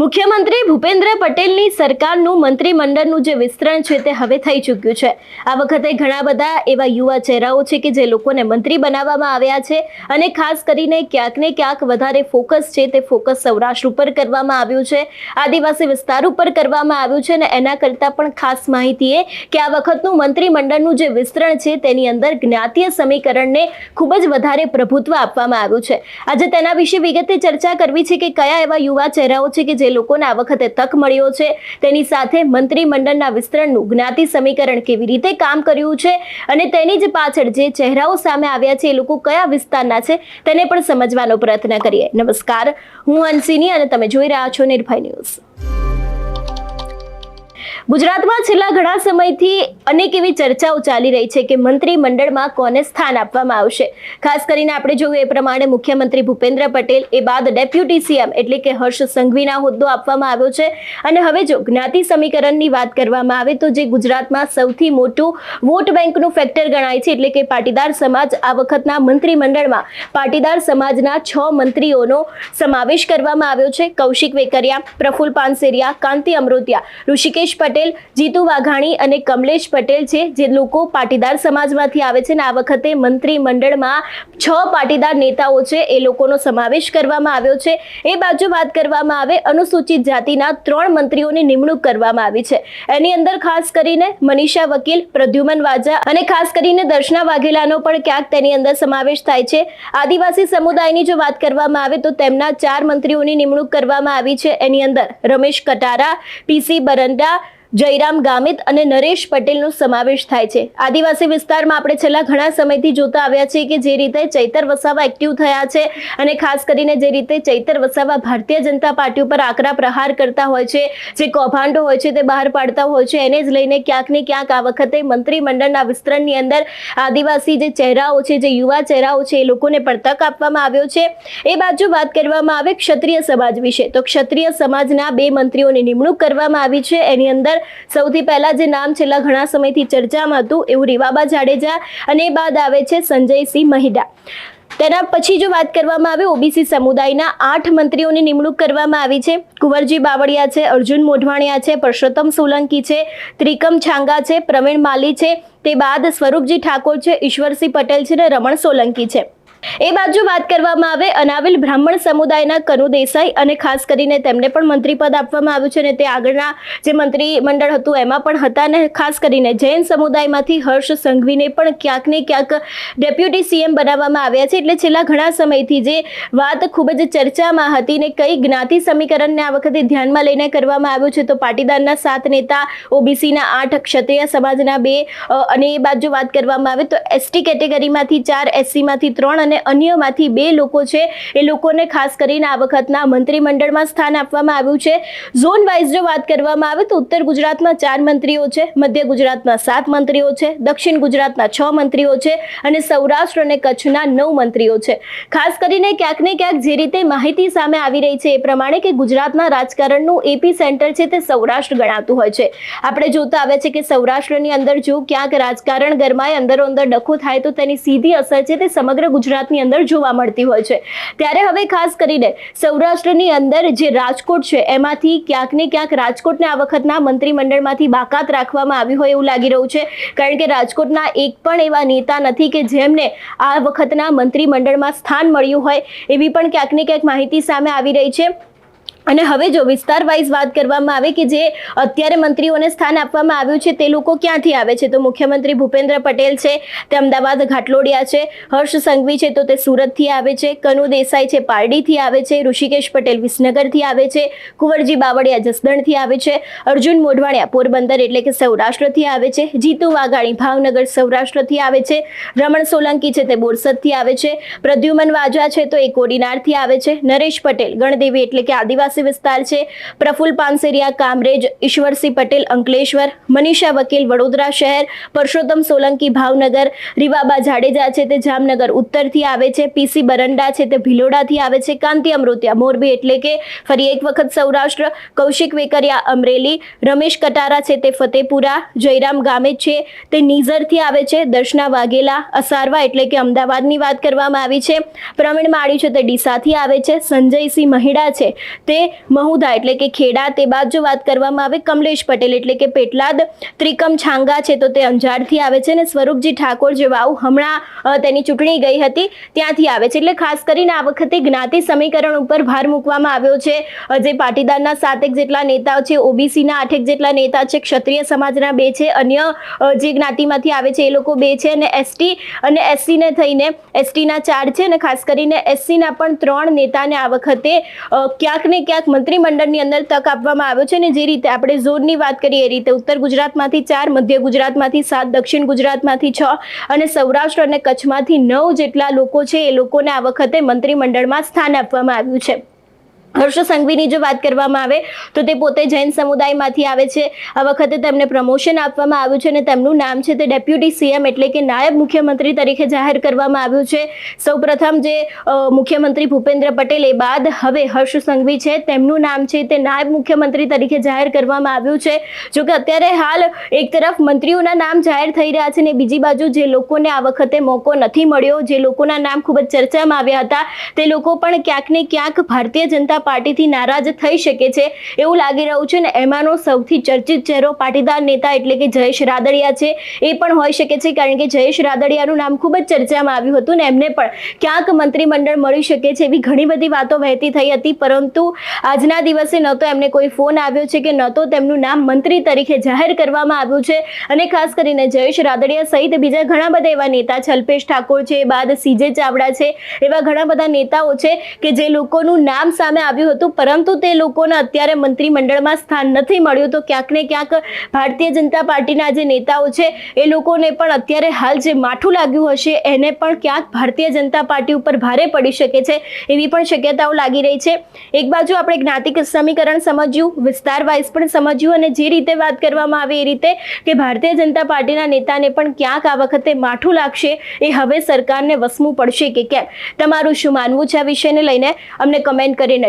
મુખ્યમંત્રી ભૂપેન્દ્ર પટેલની સરકારનું મંત્રીમંડળનું જે વિસ્તરણ છે તે હવે થઈ ચૂક્યું છે. આ વખતે ઘણા બધા એવા યુવા ચહેરાઓ છે કે જે લોકોને મંત્રી બનાવવામાં આવ્યા છે અને ખાસ કરીને ક્યાંક ને ક્યાંક વધારે ફોકસ છે તે ફોકસ સૌરાષ્ટ્ર ઉપર કરવામાં આવ્યું છે. આદિવાસી વિસ્તાર ઉપર કરવામાં આવ્યું છે અને એના કરતાં પણ ખાસ માહિતી એ કે આ વખતનું મંત્રીમંડળનું જે વિસ્તરણ છે તેની અંદર જ્ઞાતીય સમીકરણને ખૂબ જ વધારે પ્રભુત્વ આપવામાં આવ્યું છે. આજે તેના વિશે વિગતે ચર્ચા કરવી છે કે કયા એવા યુવા ચહેરાઓ છે કે જે લોકોને આ વખતે તક મળ્યો છે. તેની સાથે મંત્રીમંડળના વિસ્તરણનું જ્ઞાતિ સમીકરણ કેવી રીતે કામ કર્યું છે અને તેની જ પાછળ જે ચહેરાઓ સામે આવ્યા છે એ લોકો કયા વિસ્તારના છે તેને પણ સમજવાનો પ્રયત્ન કરીએ. નમસ્કાર. હું હંસિની અને તમે જોઈ રહ્યા છો નિર્ભય ન્યૂઝ. ગુજરાતમાં છેલ્લા ઘણા સમયથી અનેક એવી ચર્ચાઓ ચાલી રહી છે કે મંત્રીમંડળમાં કોને સ્થાન આપવામાં આવશે. ખાસ કરીને આપણે જોયું એ પ્રમાણે મુખ્યમંત્રી ભૂપેન્દ્ર પટેલ, એ બાદ ડેપ્યુટી સીએમ એટલે કે હર્ષ સંઘવીના હોદ્દો આપવામાં આવ્યો છે. અને હવે જો જ્ઞાતિ સમીકરણની વાત કરવામાં આવે તો જે ગુજરાતમાં સૌથી મોટું વોટ બેંકનું ફેક્ટર ગણાય છે એટલે કે પાટીદાર સમાજ, આ વખતના મંત્રીમંડળમાં પાટીદાર સમાજના છ મંત્રીઓનો સમાવેશ કરવામાં આવ્યો છે. કૌશિક વેકરિયા, પ્રફુલ પાનસેરિયા, કાંતિ અમૃતિયા ઋષિકેશ પટેલ જીતુ વાઘાણી અને કમલેશ પટેલ છે, જે લોકો પાટીદાર સમાજમાંથી આવે છે અને આ વખતે મંત્રીમંડળમાં છ પાટીદાર નેતાઓ છે, એ લોકોનો સમાવેશ કરવામાં આવ્યો છે. એ બાજુ વાત કરવામાં આવે, અનુસૂચિત જાતિના ત્રણ મંત્રીઓની નિમણૂક કરવામાં આવી છે. એની અંદર ખાસ કરીને મનીષા વકીલ, પ્રદ્યુમન વાજા અને ખાસ કરીને દર્શના વાઘેલાનો પણ ક્યાંક તેની અંદર સમાવેશ થાય છે. આદિવાસી સમુદાયની જો વાત કરવામાં આવે તો તેમના ચાર મંત્રીઓની નિમણૂક કરવામાં આવી છે. એની અંદર રમેશ કટારા પીસી બરંડા જયરામ ગામિત અને નરેશ પટેલનો સમાવેશ થાય છે. આદિવાસી વિસ્તારમાં આપણે છેલ્લા ઘણા સમયથી જોતા આવ્યા છીએ કે જે રીતે ચૈતર વસાવા એક્ટિવ થયા છે અને ખાસ કરીને જે રીતે ચૈતર વસાવા ભારતીય જનતા પાર્ટી ઉપર આકરા પ્રહાર કરતા હોય છે, જે કૌભાંડો હોય છે તે બહાર પાડતા હોય છે, એને જ લઈને ક્યાંક ને ક્યાંક આ વખતે મંત્રીમંડળના વિસ્તરણની અંદર આદિવાસી જે ચહેરાઓ છે, જે યુવા ચહેરાઓ છે એ લોકોને પણ તક આપવામાં આવ્યો છે. એ બાજુ વાત કરવામાં આવે ક્ષત્રિય સમાજ વિશે. તો ક્ષત્રિય સમાજના બે મંત્રીઓની નિમણૂક કરવામાં આવી છે. એની અંદર સૌથી પહેલા જે નામ છેલ્લા ઘણા સમયથી ચર્ચામાં હતું, એવું રીવાબા જાડેજા અને બાદ આવે છે સંજયસિંહ મહિડા. તેના પછી જો વાત કરવામાં આવે, ઓબીસી સમુદાયના આઠ મંત્રીઓની નિમણૂક કરવામાં આવી છે. કુંવરજી બાવળિયા છે, અર્જુન મોઢવાણિયા છે, પરસોત્તમ સોલંકી છે, ત્રિકમ છાંગા છે, પ્રવીણ માલી છે. તે બાદ સ્વરૂપજી ઠાકોર છે, ઈશ્વરસિંહ પટેલ છે અને રમણ સોલંકી છે. એ બાજુ વાત કરવામાં આવે, અનાવિલ બ્રાહ્મણ સમુદાયના કનુ દેસાઈ અને ખાસ કરીને તેમને પણ મંત્રી પદ આપવામાં આવ્યું છે અને તે આગળના જે મંત્રી મંડળ હતું, એમાં પણ હતા અને ખાસ કરીને જૈન સમુદાયમાંથી હર્ષ સંઘવીને પણ ક્યાંક ને ક્યાંક ડેપ્યુટી સીએમ બનાવવામાં આવ્યા છે. એટલે છેલ્લા ઘણા સમયથી જે વાત ખૂબ જ ચર્ચામાં હતી ને કઈ જ્ઞાતિ સમીકરણને આ વખતે ધ્યાનમાં લઈને કરવામાં આવ્યું છે, તો પાટીદારના સાત નેતા, ઓબીસીના આઠ, ક્ષત્રિય સમાજના બે અને એ બાજુ વાત કરવામાં આવે તો એસટી કેટેગરીમાંથી ચાર, એસસીમાંથી ત્રણ અને અન્યમાંથી બે લોકો છે, એ લોકોને ખાસ કરીને આ વખતના મંત્રીમંડળમાં સ્થાન આપવામાં આવ્યું છે. ઝોન વાઇઝ જો વાત કરવામાં આવે તો ઉત્તર ગુજરાતમાં ચાર મંત્રીઓ છે, મધ્ય ગુજરાતમાં સાત મંત્રીઓ છે, દક્ષિણ ગુજરાતના છ મંત્રીઓ છે અને સૌરાષ્ટ્ર અને કચ્છના નવ મંત્રીઓ છે. ખાસ કરીને ક્યાંક ને ક્યાંક જે રીતે માહિતી સામે આવી રહી છે એ પ્રમાણે કે ગુજરાતના રાજકારણનું એપી સેન્ટર છે તે સૌરાષ્ટ્ર ગણાતું હોય છે. આપણે જોતા આવ્યા છે કે સૌરાષ્ટ્રની અંદર જો ક્યાંક રાજકારણ ગરમાય, અંદરો અંદર ડખો થાય તો તેની સીધી અસર છે તે સમગ્ર ગુજરાતની અંદર જોવા મળતી હોય છે. ત્યારે હવે ખાસ કરીને સૌરાષ્ટ્રની અંદર જે રાજકોટ છે, એમાંથી ક્યાંક ને ક્યાંક રાજકોટને આ વખતના મંત્રીમંડળમાંથી બાકાત રાખવામાં આવ્યું હોય એવું લાગી રહ્યું છે. કારણ કે રાજકોટના એક પણ એવા નેતા નથી કે જેમને આ વખતના મંત્રીમંડળમાં સ્થાન મળ્યું હોય એવી પણ ક્યાંક ને ક્યાંક માહિતી સામે આવી રહી છે. અને હવે જો વિસ્તાર વાઇઝ વાત કરવામાં આવે કે જે અત્યારે મંત્રીઓને સ્થાન આપવામાં આવ્યું છે, તે લોકો ક્યાંથી આવે છે? તો મુખ્યમંત્રી ભૂપેન્દ્ર પટેલ છે, તે અમદાવાદ ઘાટલોડિયા છે, હર્ષ સંઘવી છે, તો તે સુરતથી આવે છે, કનુ દેસાઈ છે, પારડીથી આવે છે, ઋષિકેશ પટેલ વિસનગરથી આવે છે, કુંવરજી બાવળિયા જસદણથી આવે છે, અર્જુન મોઢવાણિયા પોરબંદર એટલે કે સૌરાષ્ટ્રથી આવે છે, જીતુ વાઘાણી ભાવનગર સૌરાષ્ટ્રથી આવે છે, રમણ સોલંકી છે, તે બોરસદથી આવે છે, પ્રદ્યુમન વાજા છે, તો એ કોડીનારથી આવે છે, નરેશ પટેલ ગણદેવી એટલે કે આદિવાસી વિસ્તાર છે. પ્રફુલ પાનસેરિયા, કામરેજ, ઈશ્વરસિંહ પટેલ, અંકલેશ્વર, મનીષા વકીલ, વડોદરા શહેર, પરસોત્તમ સોલંકી, ભાવનગર, રીવાબા જાડેજા છે તે જામનગર ઉત્તરથી આવે છે. પીસી બરંડા છે તે ભિલોડાથી આવે છે. કાંતિ અમૃતિયા મોરબી એટલે કે ફરી એક વખત સૌરાષ્ટ્ર, કૌશિક વેકરિયા અમરેલી, રમેશ કટારા છે તે ફતેપુરા, જયરામ ગામે છે તે નીઝરથી આવે છે. દર્શના વાઘેલા, અસારવા એટલે કે અમદાવાદની વાત કરવામાં આવી છે. પ્રવીણ માળી છે તે ડીસાથી આવે છે. સંજયસિંહ મહિડા છે તે મહુધા એટલે કે ખેડા, તે બાદ જો વાત કરવામાં આવે કમલેશ પટેલ, એટલે કે પેટલાદ ત્રિકમ છાંગા છે, તો તે અંજારથી આવે છે અને સ્વરૂપજી ઠાકોર જે વાવ હમણાં તેની ચૂંટણી ગઈ હતી, ત્યાંથી આવે છે. એટલે ખાસ કરીને આ વખતે જ્ઞાતિ સમીકરણ ઉપર ભાર મૂકવામાં આવ્યો છે જે પાટીદારના સાતેક જેટલા નેતાઓ છે, ઓબીસીના આઠેક જેટલા નેતા છે, ક્ષત્રિય સમાજના બે છે, અન્ય જે જ્ઞાતિમાંથી આવે છે એ લોકો બે છે અને એસટી, અને એસસીને થઈને એસટીના ચાર છે અને ખાસ કરીને એસસીના પણ ત્રણ નેતાને આ વખતે ક્યાંક ને ક્યાંક મંત્રીમંડળની અંદર તક આપવામાં આવ્યો છે અને જે રીતે આપણે ઝોનની વાત કરીએ, એ રીતે ઉત્તર ગુજરાતમાંથી ચાર, મધ્ય ગુજરાતમાંથી સાત, દક્ષિણ ગુજરાતમાંથી છ અને સૌરાષ્ટ્ર અને કચ્છમાંથી નવ જેટલા લોકો છે, એ લોકોને આ વખતે મંત્રીમંડળમાં સ્થાન આપવામાં આવ્યું છે. હર્ષ સંઘવીની જો વાત કરવામાં આવે, તો તે પોતે જૈન સમુદાયમાંથી આવે છે. આ વખતે તેમને પ્રમોશન આપવામાં આવ્યું છે અને તેમનું નામ છે તે ડેપ્યુટી સીએમ એટલે કે નાયબ મુખ્યમંત્રી તરીકે જાહેર કરવામાં આવ્યું છે. સૌપ્રથમ જે મુખ્યમંત્રી ભૂપેન્દ્ર પટેલ, એ બાદ હવે હર્ષ સંઘવી છે. તેમનું નામ છે તે નાયબ મુખ્યમંત્રી તરીકે જાહેર કરવામાં આવ્યું છે. જો કે અત્યારે હાલ એક તરફ મંત્રીઓના નામ જાહેર થઈ રહ્યા છે ને બીજી બાજુ જે લોકોને આ વખતે મોકો નથી મળ્યો, જે લોકોના નામ ખૂબ જ ચર્ચામાં આવ્યા હતા, તે લોકો પણ ક્યાંક ને ક્યાંક ભારતીય જનતા પાર્ટીથી નારાજ થઈ શકે છે એવું લાગી રહ્યું છે ને એમાંનો સૌથી ચર્ચિત ચહેરો પાટીદાર નેતા એટલે કે જયેશ રાદડિયા છે. એ પણ હોઈ શકે છે કારણ કે જયેશ રાદડિયાનું નામ ખૂબ જ ચર્ચામાં આવ્યું હતું ને એમને પણ ક્યાંક મંત્રીમંડળ મળી શકે છે એવી ઘણી બધી વાતો વહેતી થઈ હતી. પરંતુ આજના દિવસે ન તો એમને કોઈ ફોન આવ્યો છે કે ન તો તેમનું નામ મંત્રી તરીકે જાહેર કરવામાં આવ્યું છે. અને ખાસ કરીને જયેશ રાદડિયા સહિત બીજા ઘણા બધા એવા નેતા છે. અલ્પેશ ઠાકોર છે બાદ સીજે ચાવડા છે. એવા ઘણા બધા નેતાઓ છે કે જે લોકોનું નામ સામે આવ્યું હતું, પરંતુ તે લોકોને અત્યારે મંત્રીમંડળમાં સ્થાન નથી મળ્યું. તો ક્યાંક ને ક્યાંક ભારતીય જનતા પાર્ટીના જે નેતાઓ છે, એ લોકોને પણ અત્યારે હાલ જે માઠું લાગ્યું હશે, એને પણ ક્યાંક ભારતીય જનતા પાર્ટી ઉપર ભારે પડી શકે છે, એવી પણ શક્યતાઓ લાગી રહી છે. એક બાજુ આપણે જ્ઞાતિક સમીકરણ સમજ્યું, વિસ્તાર વાઇઝ પણ સમજ્યું, અને જે રીતે વાત કરવામાં આવે એ રીતે કે ભારતીય જનતા પાર્ટીના નેતાને પણ ક્યાંક આ વખતે માઠું લાગશે, એ હવે સરકારને વસવું પડશે કે કેમ? તમારું શું માનવું છે આ વિષયને લઈને? અમને કમેન્ટ કરીને